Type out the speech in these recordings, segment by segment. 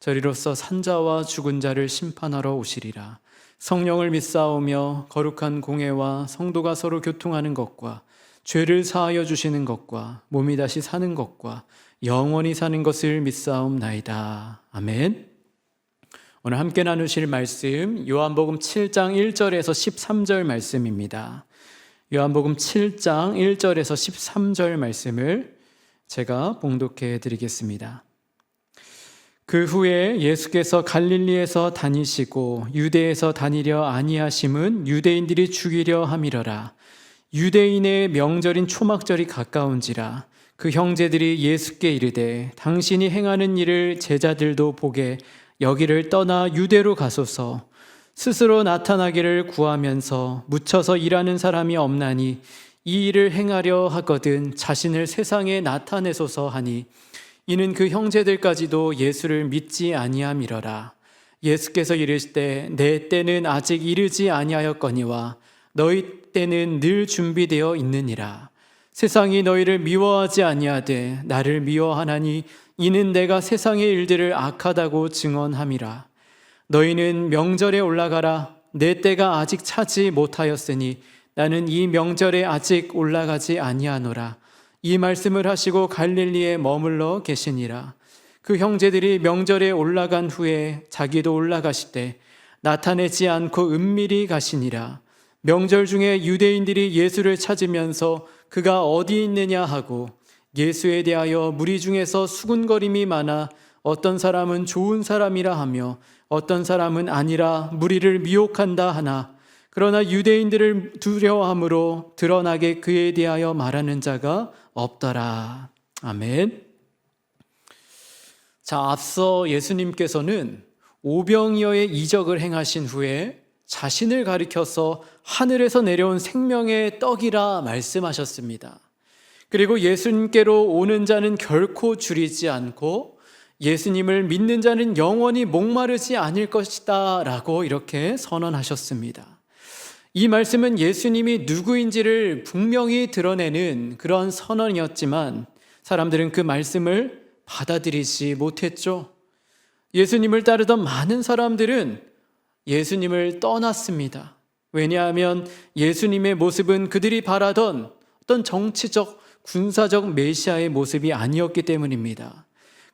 저리로서 산자와 죽은 자를 심판하러 오시리라. 성령을 믿사오며 거룩한 공예와 성도가 서로 교통하는 것과 죄를 사하여 주시는 것과 몸이 다시 사는 것과 영원히 사는 것을 믿사옵나이다. 아멘. 오늘 함께 나누실 말씀 요한복음 7장 1절에서 13절 말씀입니다. 요한복음 7장 1절에서 13절 말씀을 제가 봉독해 드리겠습니다. 그 후에 예수께서 갈릴리에서 다니시고 유대에서 다니려 아니하심은 유대인들이 죽이려 함이러라. 유대인의 명절인 초막절이 가까운지라 그 형제들이 예수께 이르되 당신이 행하는 일을 제자들도 보게 여기를 떠나 유대로 가소서 스스로 나타나기를 구하면서 묻혀서 일하는 사람이 없나니 이 일을 행하려 하거든 자신을 세상에 나타내소서 하니 이는 그 형제들까지도 예수를 믿지 아니함이러라. 예수께서 이르시되 내 때는 아직 이르지 아니하였거니와 너희 때는 늘 준비되어 있느니라. 세상이 너희를 미워하지 아니하되 나를 미워하나니 이는 내가 세상의 일들을 악하다고 증언함이라. 너희는 명절에 올라가라. 내 때가 아직 차지 못하였으니 나는 이 명절에 아직 올라가지 아니하노라. 이 말씀을 하시고 갈릴리에 머물러 계시니라. 그 형제들이 명절에 올라간 후에 자기도 올라가시되 나타내지 않고 은밀히 가시니라. 명절 중에 유대인들이 예수를 찾으면서 그가 어디 있느냐 하고 예수에 대하여 무리 중에서 수군거림이 많아 어떤 사람은 좋은 사람이라 하며 어떤 사람은 아니라 무리를 미혹한다 하나 그러나 유대인들을 두려워함으로 드러나게 그에 대하여 말하는 자가 없더라. 아멘. 자, 앞서 예수님께서는 오병이어의 이적을 행하신 후에 자신을 가리켜서 하늘에서 내려온 생명의 떡이라 말씀하셨습니다. 그리고 예수님께로 오는 자는 결코 줄이지 않고 예수님을 믿는 자는 영원히 목마르지 않을 것이다 라고 이렇게 선언하셨습니다. 이 말씀은 예수님이 누구인지를 분명히 드러내는 그런 선언이었지만 사람들은 그 말씀을 받아들이지 못했죠. 예수님을 따르던 많은 사람들은 예수님을 떠났습니다. 왜냐하면 예수님의 모습은 그들이 바라던 어떤 정치적, 군사적 메시아의 모습이 아니었기 때문입니다.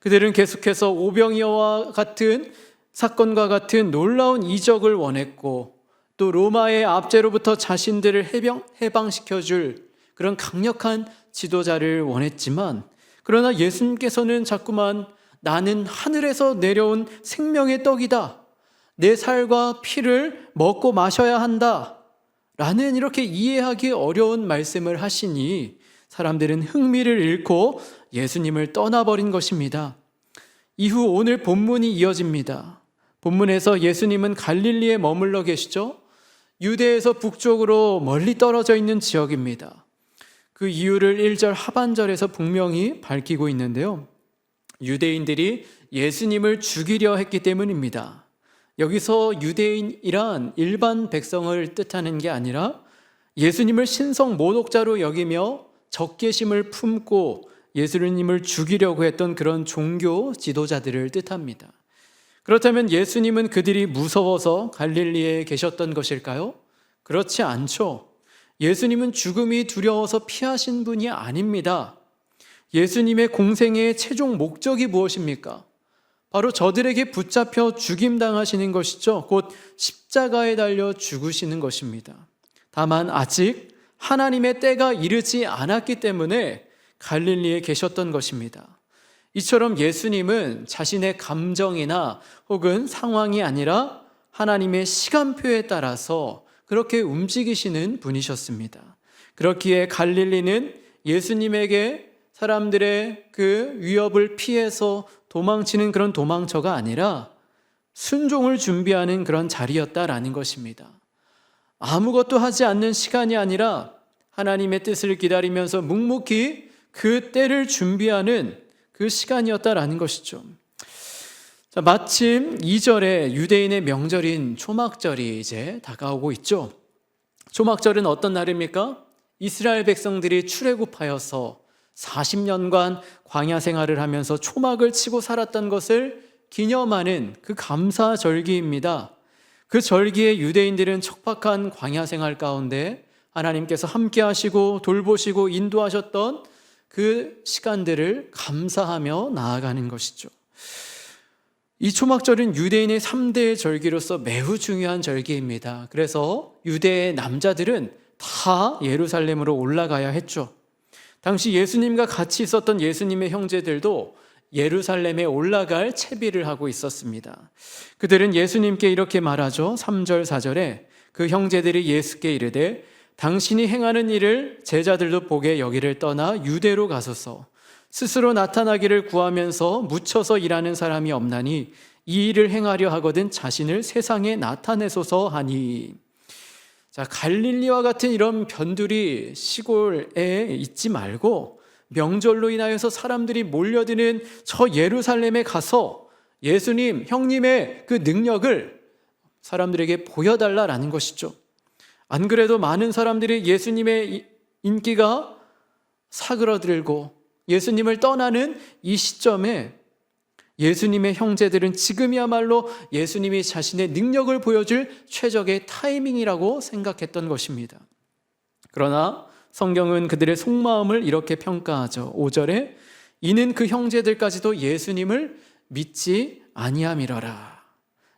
그들은 계속해서 오병이어와 같은 사건과 같은 놀라운 이적을 원했고 또 로마의 압제로부터 자신들을 해방, 해방시켜줄 그런 강력한 지도자를 원했지만 그러나 예수님께서는 자꾸만 나는 하늘에서 내려온 생명의 떡이다. 내 살과 피를 먹고 마셔야 한다. 라는 이렇게 이해하기 어려운 말씀을 하시니 사람들은 흥미를 잃고 예수님을 떠나버린 것입니다. 이후 오늘 본문이 이어집니다. 본문에서 예수님은 갈릴리에 머물러 계시죠? 유대에서 북쪽으로 멀리 떨어져 있는 지역입니다. 그 이유를 1절 하반절에서 분명히 밝히고 있는데요. 유대인들이 예수님을 죽이려 했기 때문입니다. 여기서 유대인이란 일반 백성을 뜻하는 게 아니라 예수님을 신성 모독자로 여기며 적개심을 품고 예수님을 죽이려고 했던 그런 종교 지도자들을 뜻합니다. 그렇다면 예수님은 그들이 무서워서 갈릴리에 계셨던 것일까요? 그렇지 않죠. 예수님은 죽음이 두려워서 피하신 분이 아닙니다. 예수님의 공생의 최종 목적이 무엇입니까? 바로 저들에게 붙잡혀 죽임당하시는 것이죠. 곧 십자가에 달려 죽으시는 것입니다. 다만 아직 하나님의 때가 이르지 않았기 때문에 갈릴리에 계셨던 것입니다. 이처럼 예수님은 자신의 감정이나 혹은 상황이 아니라 하나님의 시간표에 따라서 그렇게 움직이시는 분이셨습니다. 그렇기에 갈릴리는 예수님에게 사람들의 그 위협을 피해서 도망치는 그런 도망처가 아니라 순종을 준비하는 그런 자리였다라는 것입니다. 아무것도 하지 않는 시간이 아니라 하나님의 뜻을 기다리면서 묵묵히 그 때를 준비하는 그 시간이었다라는 것이죠. 자, 마침 2절에 유대인의 명절인 초막절이 이제 다가오고 있죠. 초막절은 어떤 날입니까? 이스라엘 백성들이 출애굽하여서 40년간 광야 생활을 하면서 초막을 치고 살았던 것을 기념하는 그 감사 절기입니다. 그 절기에 유대인들은 척박한 광야 생활 가운데 하나님께서 함께 하시고 돌보시고 인도하셨던 그 시간들을 감사하며 나아가는 것이죠. 이 초막절은 유대인의 3대 절기로서 매우 중요한 절기입니다. 그래서 유대의 남자들은 다 예루살렘으로 올라가야 했죠. 당시 예수님과 같이 있었던 예수님의 형제들도 예루살렘에 올라갈 채비를 하고 있었습니다. 그들은 예수님께 이렇게 말하죠. 3절, 4절에 그 형제들이 예수께 이르되 당신이 행하는 일을 제자들도 보게 여기를 떠나 유대로 가소서 스스로 나타나기를 구하면서 묻혀서 일하는 사람이 없나니 이 일을 행하려 하거든 자신을 세상에 나타내소서 하니 자 갈릴리와 같은 이런 변두리 시골에 있지 말고 명절로 인하여서 사람들이 몰려드는 저 예루살렘에 가서 예수님 형님의 그 능력을 사람들에게 보여달라라는 것이죠. 안 그래도 많은 사람들이 예수님의 인기가 사그러들고 예수님을 떠나는 이 시점에 예수님의 형제들은 지금이야말로 예수님이 자신의 능력을 보여줄 최적의 타이밍이라고 생각했던 것입니다. 그러나 성경은 그들의 속마음을 이렇게 평가하죠. 5절에 이는 그 형제들까지도 예수님을 믿지 아니함이러라.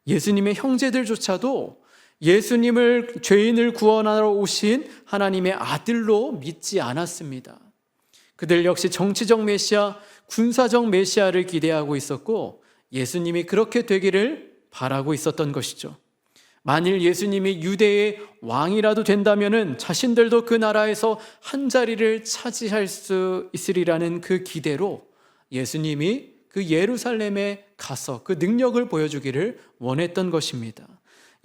예수님의 형제들조차도 예수님을 죄인을 구원하러 오신 하나님의 아들로 믿지 않았습니다. 그들 역시 정치적 메시아, 군사적 메시아를 기대하고 있었고 예수님이 그렇게 되기를 바라고 있었던 것이죠. 만일 예수님이 유대의 왕이라도 된다면은 자신들도 그 나라에서 한 자리를 차지할 수 있으리라는 그 기대로 예수님이 그 예루살렘에 가서 그 능력을 보여주기를 원했던 것입니다.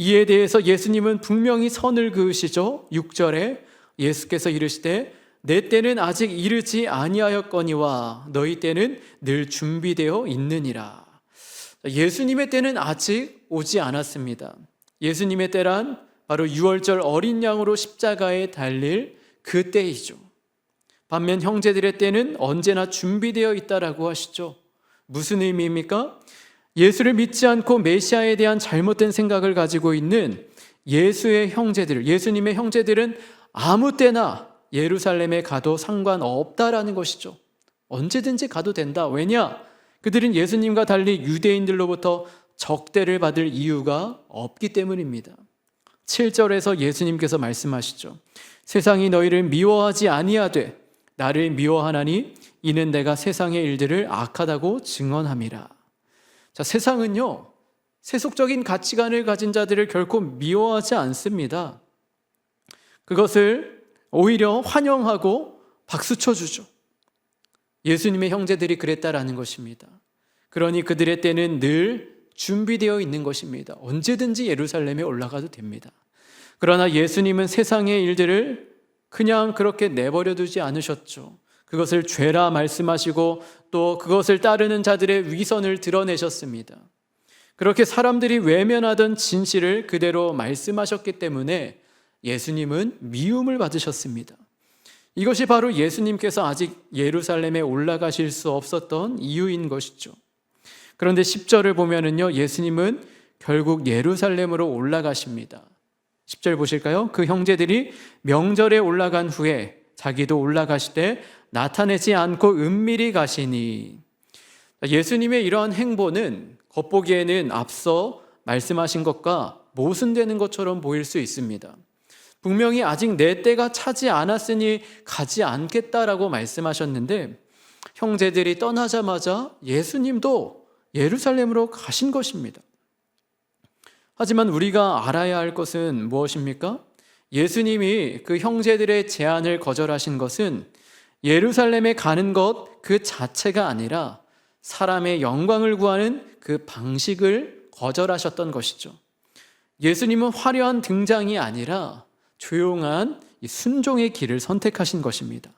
이에 대해서 예수님은 분명히 선을 그으시죠. 6절에 예수께서 이르시되 내 때는 아직 이르지 아니하였거니와 너희 때는 늘 준비되어 있느니라. 예수님의 때는 아직 오지 않았습니다. 예수님의 때란 바로 6월절 어린 양으로 십자가에 달릴 그 때이죠. 반면 형제들의 때는 언제나 준비되어 있다라고 하시죠. 무슨 의미입니까? 예수를 믿지 않고 메시아에 대한 잘못된 생각을 가지고 있는 예수의 형제들, 예수님의 형제들은 아무 때나 예루살렘에 가도 상관없다라는 것이죠. 언제든지 가도 된다. 왜냐? 그들은 예수님과 달리 유대인들로부터 적대를 받을 이유가 없기 때문입니다. 7절에서 예수님께서 말씀하시죠. 세상이 너희를 미워하지 아니하되 나를 미워하나니 이는 내가 세상의 일들을 악하다고 증언함이라. 자, 세상은요. 세속적인 가치관을 가진 자들을 결코 미워하지 않습니다. 그것을 오히려 환영하고 박수 쳐 주죠. 예수님의 형제들이 그랬다라는 것입니다. 그러니 그들의 때는 늘 준비되어 있는 것입니다. 언제든지 예루살렘에 올라가도 됩니다. 그러나 예수님은 세상의 일들을 그냥 그렇게 내버려 두지 않으셨죠. 그것을 죄라 말씀하시고 또 그것을 따르는 자들의 위선을 드러내셨습니다. 그렇게 사람들이 외면하던 진실을 그대로 말씀하셨기 때문에 예수님은 미움을 받으셨습니다. 이것이 바로 예수님께서 아직 예루살렘에 올라가실 수 없었던 이유인 것이죠. 그런데 10절을 보면은요, 예수님은 결국 예루살렘으로 올라가십니다. 10절 보실까요? 그 형제들이 명절에 올라간 후에 자기도 올라가시되 나타내지 않고 은밀히 가시니 예수님의 이러한 행보는 겉보기에는 앞서 말씀하신 것과 모순되는 것처럼 보일 수 있습니다. 분명히 아직 내 때가 차지 않았으니 가지 않겠다라고 말씀하셨는데 형제들이 떠나자마자 예수님도 예루살렘으로 가신 것입니다. 하지만 우리가 알아야 할 것은 무엇입니까? 예수님이 그 형제들의 제안을 거절하신 것은 예루살렘에 가는 것 그 자체가 아니라 사람의 영광을 구하는 그 방식을 거절하셨던 것이죠. 예수님은 화려한 등장이 아니라 조용한 이 순종의 길을 선택하신 것입니다.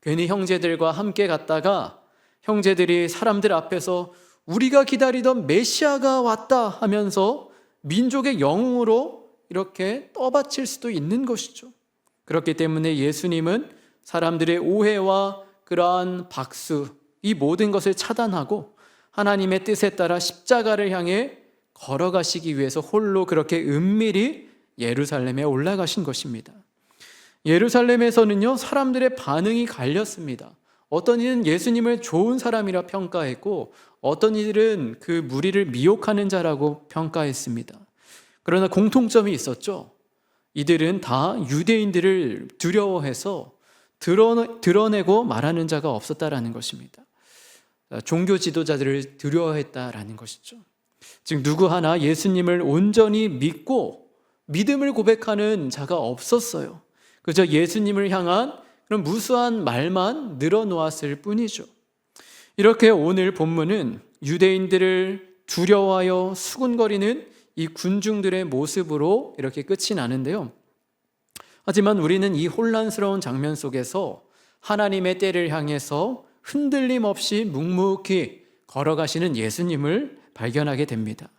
괜히 형제들과 함께 갔다가 형제들이 사람들 앞에서 우리가 기다리던 메시아가 왔다 하면서 민족의 영웅으로 이렇게 떠받칠 수도 있는 것이죠. 그렇기 때문에 예수님은 사람들의 오해와 그러한 박수, 이 모든 것을 차단하고 하나님의 뜻에 따라 십자가를 향해 걸어가시기 위해서 홀로 그렇게 은밀히 예루살렘에 올라가신 것입니다. 예루살렘에서는요, 사람들의 반응이 갈렸습니다. 어떤 이는 예수님을 좋은 사람이라 평가했고, 어떤 이들은 그 무리를 미혹하는 자라고 평가했습니다. 그러나 공통점이 있었죠. 이들은 다 유대인들을 두려워해서 드러내고 말하는 자가 없었다라는 것입니다. 종교 지도자들을 두려워했다라는 것이죠. 즉 누구 하나 예수님을 온전히 믿고 믿음을 고백하는 자가 없었어요. 그저 예수님을 향한 그런 무수한 말만 늘어놓았을 뿐이죠. 이렇게 오늘 본문은 유대인들을 두려워하여 수군거리는 이 군중들의 모습으로 이렇게 끝이 나는데요. 하지만 우리는 이 혼란스러운 장면 속에서 하나님의 때를 향해서 흔들림 없이 묵묵히 걸어가시는 예수님을 발견하게 됩니다.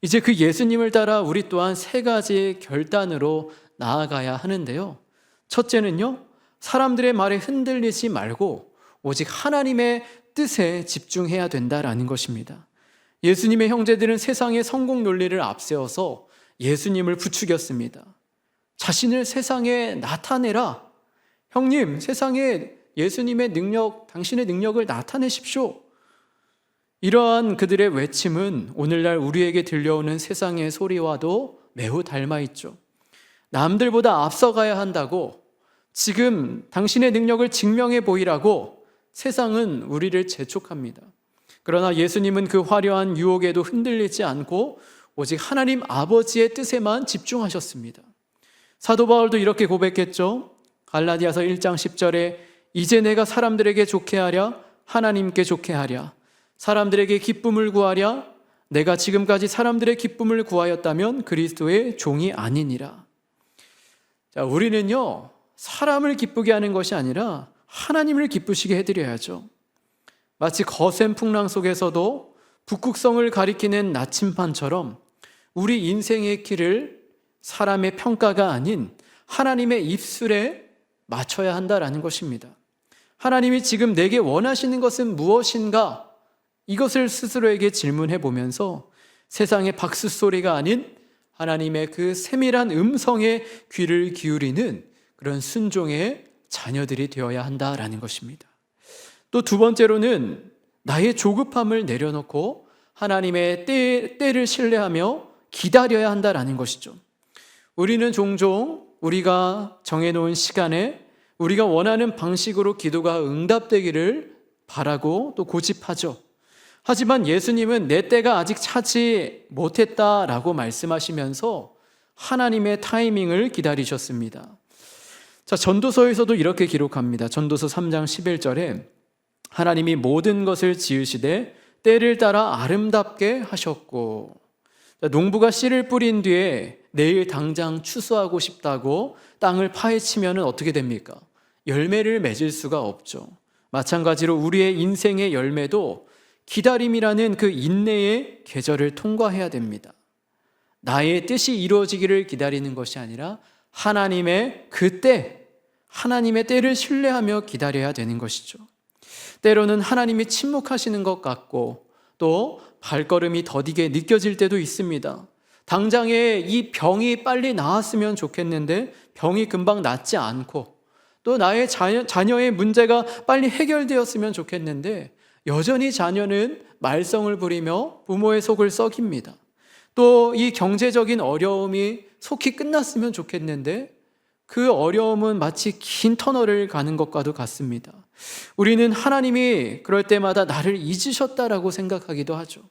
이제 그 예수님을 따라 우리 또한 세 가지 결단으로 나아가야 하는데요. 첫째는요, 사람들의 말에 흔들리지 말고 오직 하나님의 뜻에 집중해야 된다라는 것입니다. 예수님의 형제들은 세상의 성공 논리를 앞세워서 예수님을 부추겼습니다. 자신을 세상에 나타내라. 형님, 세상에 예수님의 능력, 당신의 능력을 나타내십시오. 이러한 그들의 외침은 오늘날 우리에게 들려오는 세상의 소리와도 매우 닮아 있죠. 남들보다 앞서가야 한다고 지금 당신의 능력을 증명해 보이라고 세상은 우리를 재촉합니다. 그러나 예수님은 그 화려한 유혹에도 흔들리지 않고 오직 하나님 아버지의 뜻에만 집중하셨습니다. 사도 바울도 이렇게 고백했죠. 갈라디아서 1장 10절에 이제 내가 사람들에게 좋게 하랴 하나님께 좋게 하랴 사람들에게 기쁨을 구하랴 내가 지금까지 사람들의 기쁨을 구하였다면 그리스도의 종이 아니니라. 자, 우리는요. 사람을 기쁘게 하는 것이 아니라 하나님을 기쁘시게 해 드려야죠. 마치 거센 풍랑 속에서도 북극성을 가리키는 나침판처럼 우리 인생의 길을 사람의 평가가 아닌 하나님의 입술에 맞춰야 한다라는 것입니다. 하나님이 지금 내게 원하시는 것은 무엇인가? 이것을 스스로에게 질문해 보면서 세상의 박수 소리가 아닌 하나님의 그 세밀한 음성에 귀를 기울이는 그런 순종의 자녀들이 되어야 한다라는 것입니다. 또 두 번째로는 나의 조급함을 내려놓고 하나님의 때, 때를 신뢰하며 기다려야 한다라는 것이죠. 우리는 종종 우리가 정해놓은 시간에 우리가 원하는 방식으로 기도가 응답되기를 바라고 또 고집하죠. 하지만 예수님은 내 때가 아직 차지 못했다라고 말씀하시면서 하나님의 타이밍을 기다리셨습니다. 자, 전도서에서도 이렇게 기록합니다. 전도서 3장 11절에 하나님이 모든 것을 지으시되 때를 따라 아름답게 하셨고 농부가 씨를 뿌린 뒤에 내일 당장 추수하고 싶다고 땅을 파헤치면 어떻게 됩니까? 열매를 맺을 수가 없죠. 마찬가지로 우리의 인생의 열매도 기다림이라는 그 인내의 계절을 통과해야 됩니다. 나의 뜻이 이루어지기를 기다리는 것이 아니라 하나님의 그때, 하나님의 때를 신뢰하며 기다려야 되는 것이죠. 때로는 하나님이 침묵하시는 것 같고 또 발걸음이 더디게 느껴질 때도 있습니다. 당장에 이 병이 빨리 나았으면 좋겠는데 병이 금방 낫지 않고 또 나의 자녀, 자녀의 문제가 빨리 해결되었으면 좋겠는데 여전히 자녀는 말썽을 부리며 부모의 속을 썩입니다. 또 이 경제적인 어려움이 속히 끝났으면 좋겠는데 그 어려움은 마치 긴 터널을 가는 것과도 같습니다. 우리는 하나님이 그럴 때마다 나를 잊으셨다라고 생각하기도 하죠.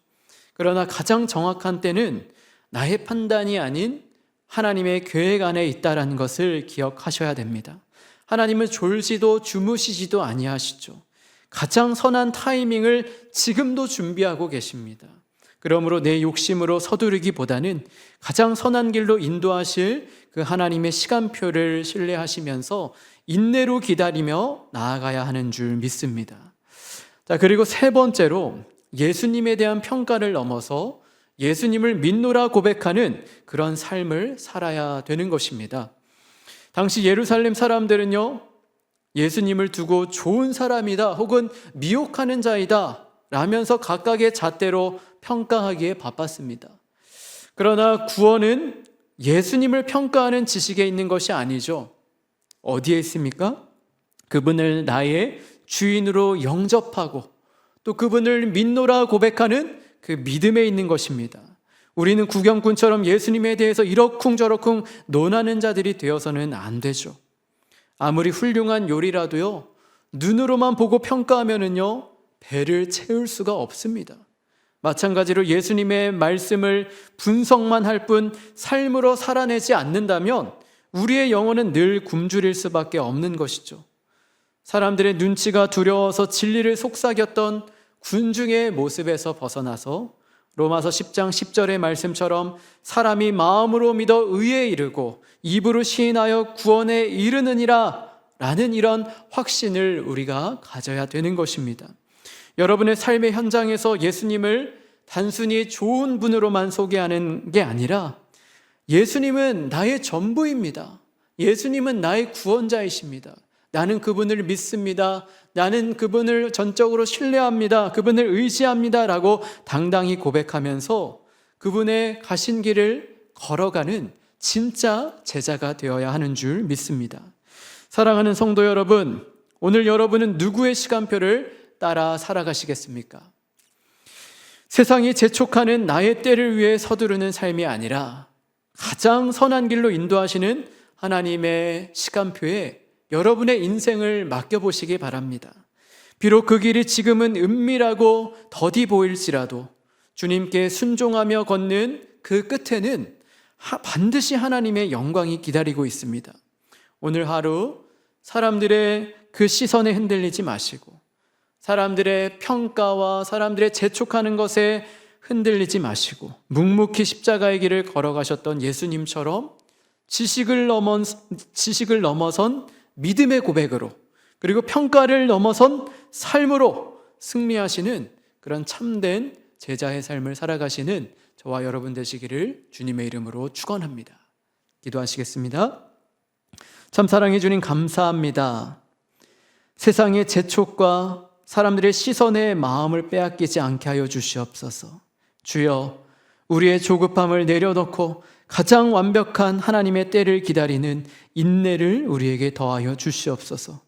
그러나 가장 정확한 때는 나의 판단이 아닌 하나님의 계획 안에 있다라는 것을 기억하셔야 됩니다. 하나님은 졸지도 주무시지도 아니하시죠. 가장 선한 타이밍을 지금도 준비하고 계십니다. 그러므로 내 욕심으로 서두르기보다는 가장 선한 길로 인도하실 그 하나님의 시간표를 신뢰하시면서 인내로 기다리며 나아가야 하는 줄 믿습니다. 자, 그리고 세 번째로 예수님에 대한 평가를 넘어서 예수님을 믿노라 고백하는 그런 삶을 살아야 되는 것입니다. 당시 예루살렘 사람들은요, 예수님을 두고 좋은 사람이다 혹은 미혹하는 자이다 라면서 각각의 잣대로 평가하기에 바빴습니다. 그러나 구원은 예수님을 평가하는 지식에 있는 것이 아니죠. 어디에 있습니까? 그분을 나의 주인으로 영접하고 또 그분을 믿노라 고백하는 그 믿음에 있는 것입니다. 우리는 구경꾼처럼 예수님에 대해서 이러쿵저러쿵 논하는 자들이 되어서는 안 되죠. 아무리 훌륭한 요리라도요, 눈으로만 보고 평가하면은요, 배를 채울 수가 없습니다. 마찬가지로 예수님의 말씀을 분석만 할 뿐 삶으로 살아내지 않는다면 우리의 영혼은 늘 굶주릴 수밖에 없는 것이죠. 사람들의 눈치가 두려워서 진리를 속삭였던 군중의 모습에서 벗어나서 로마서 10장 10절의 말씀처럼 사람이 마음으로 믿어 의에 이르고 입으로 시인하여 구원에 이르느니라 라는 이런 확신을 우리가 가져야 되는 것입니다. 여러분의 삶의 현장에서 예수님을 단순히 좋은 분으로만 소개하는 게 아니라 예수님은 나의 전부입니다. 예수님은 나의 구원자이십니다. 나는 그분을 믿습니다. 나는 그분을 전적으로 신뢰합니다. 그분을 의지합니다. 라고 당당히 고백하면서 그분의 가신 길을 걸어가는 진짜 제자가 되어야 하는 줄 믿습니다. 사랑하는 성도 여러분, 오늘 여러분은 누구의 시간표를 따라 살아가시겠습니까? 세상이 재촉하는 나의 때를 위해 서두르는 삶이 아니라 가장 선한 길로 인도하시는 하나님의 시간표에 여러분의 인생을 맡겨보시기 바랍니다. 비록 그 길이 지금은 은밀하고 더디 보일지라도 주님께 순종하며 걷는 그 끝에는 반드시 하나님의 영광이 기다리고 있습니다. 오늘 하루 사람들의 그 시선에 흔들리지 마시고 사람들의 평가와 사람들의 재촉하는 것에 흔들리지 마시고 묵묵히 십자가의 길을 걸어가셨던 예수님처럼 지식을 넘은 지식을 넘어선 믿음의 고백으로 그리고 평가를 넘어선 삶으로 승리하시는 그런 참된 제자의 삶을 살아가시는 저와 여러분 되시기를 주님의 이름으로 축원합니다. 기도하시겠습니다. 참 사랑해 주님 감사합니다. 세상의 재촉과 사람들의 시선에 마음을 빼앗기지 않게 하여 주시옵소서. 주여, 우리의 조급함을 내려놓고 가장 완벽한 하나님의 때를 기다리는 인내를 우리에게 더하여 주시옵소서.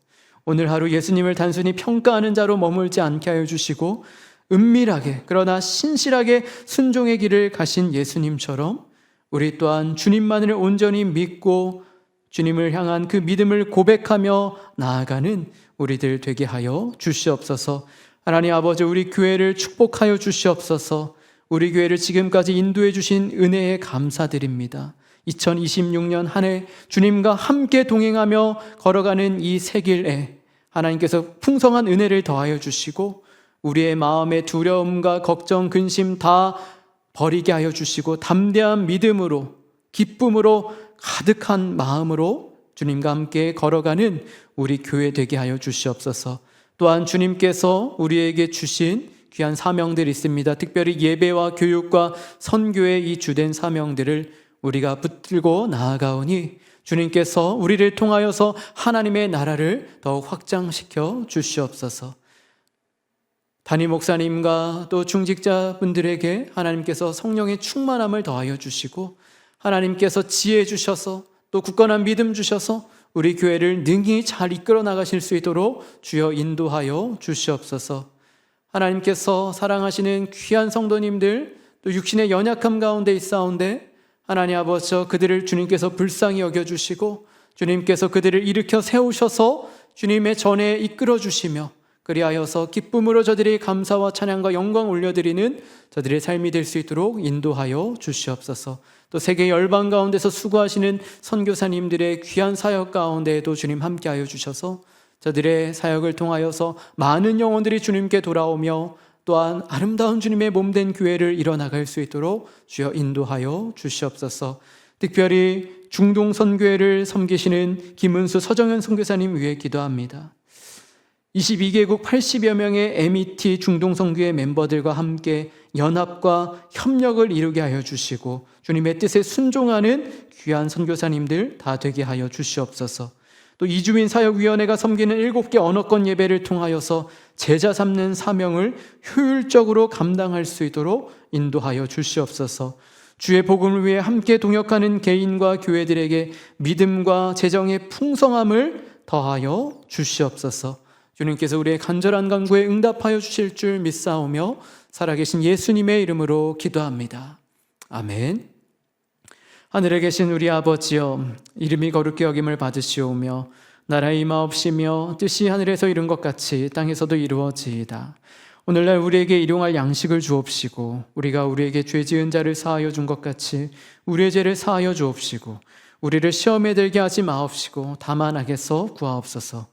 오늘 하루 예수님을 단순히 평가하는 자로 머물지 않게 하여 주시고 은밀하게 그러나 신실하게 순종의 길을 가신 예수님처럼 우리 또한 주님만을 온전히 믿고 주님을 향한 그 믿음을 고백하며 나아가는 우리들 되게 하여 주시옵소서. 하나님 아버지 우리 교회를 축복하여 주시옵소서. 우리 교회를 지금까지 인도해 주신 은혜에 감사드립니다. 2026년 한 해 주님과 함께 동행하며 걸어가는 이 새 길에 하나님께서 풍성한 은혜를 더하여 주시고 우리의 마음의 두려움과 걱정, 근심 다 버리게 하여 주시고 담대한 믿음으로 기쁨으로 가득한 마음으로 주님과 함께 걸어가는 우리 교회 되게 하여 주시옵소서. 또한 주님께서 우리에게 주신 귀한 사명들이 있습니다. 특별히 예배와 교육과 선교의 이 주된 사명들을 우리가 붙들고 나아가오니 주님께서 우리를 통하여서 하나님의 나라를 더욱 확장시켜 주시옵소서. 담임 목사님과 또 중직자분들에게 하나님께서 성령의 충만함을 더하여 주시고 하나님께서 지혜 주셔서 또 굳건한 믿음 주셔서 우리 교회를 능히 잘 이끌어 나가실 수 있도록 주여 인도하여 주시옵소서. 하나님께서 사랑하시는 귀한 성도님들 또 육신의 연약함 가운데 있사온데 하나님 아버지 그들을 주님께서 불쌍히 여겨 주시고 주님께서 그들을 일으켜 세우셔서 주님의 전에 이끌어 주시며 그리하여서 기쁨으로 저들이 감사와 찬양과 영광 올려드리는 저들의 삶이 될 수 있도록 인도하여 주시옵소서. 또 세계 열방 가운데서 수고하시는 선교사님들의 귀한 사역 가운데에도 주님 함께하여 주셔서 저들의 사역을 통하여서 많은 영혼들이 주님께 돌아오며 또한 아름다운 주님의 몸된 교회를 이뤄나갈 수 있도록 주여 인도하여 주시옵소서. 특별히 중동 선교회를 섬기시는 김은수 서정현 선교사님 위해 기도합니다. 22개국 80여 명의 MET 중동 선교회 멤버들과 함께 연합과 협력을 이루게 하여 주시고 주님의 뜻에 순종하는 귀한 선교사님들 다 되게 하여 주시옵소서. 또 이주민 사역위원회가 섬기는 일곱 개 언어권 예배를 통하여서 제자 삼는 사명을 효율적으로 감당할 수 있도록 인도하여 주시옵소서. 주의 복음을 위해 함께 동역하는 개인과 교회들에게 믿음과 재정의 풍성함을 더하여 주시옵소서. 주님께서 우리의 간절한 간구에 응답하여 주실 줄 믿사오며 살아계신 예수님의 이름으로 기도합니다. 아멘. 하늘에 계신 우리 아버지여 이름이 거룩게 여김을 받으시오며 나라의 임하옵시며 뜻이 하늘에서 이룬 것 같이 땅에서도 이루어지이다. 오늘날 우리에게 일용할 양식을 주옵시고 우리가 우리에게 죄 지은 자를 사하여 준 것 같이 우리의 죄를 사하여 주옵시고 우리를 시험에 들게 하지 마옵시고 다만 악에서 구하옵소서.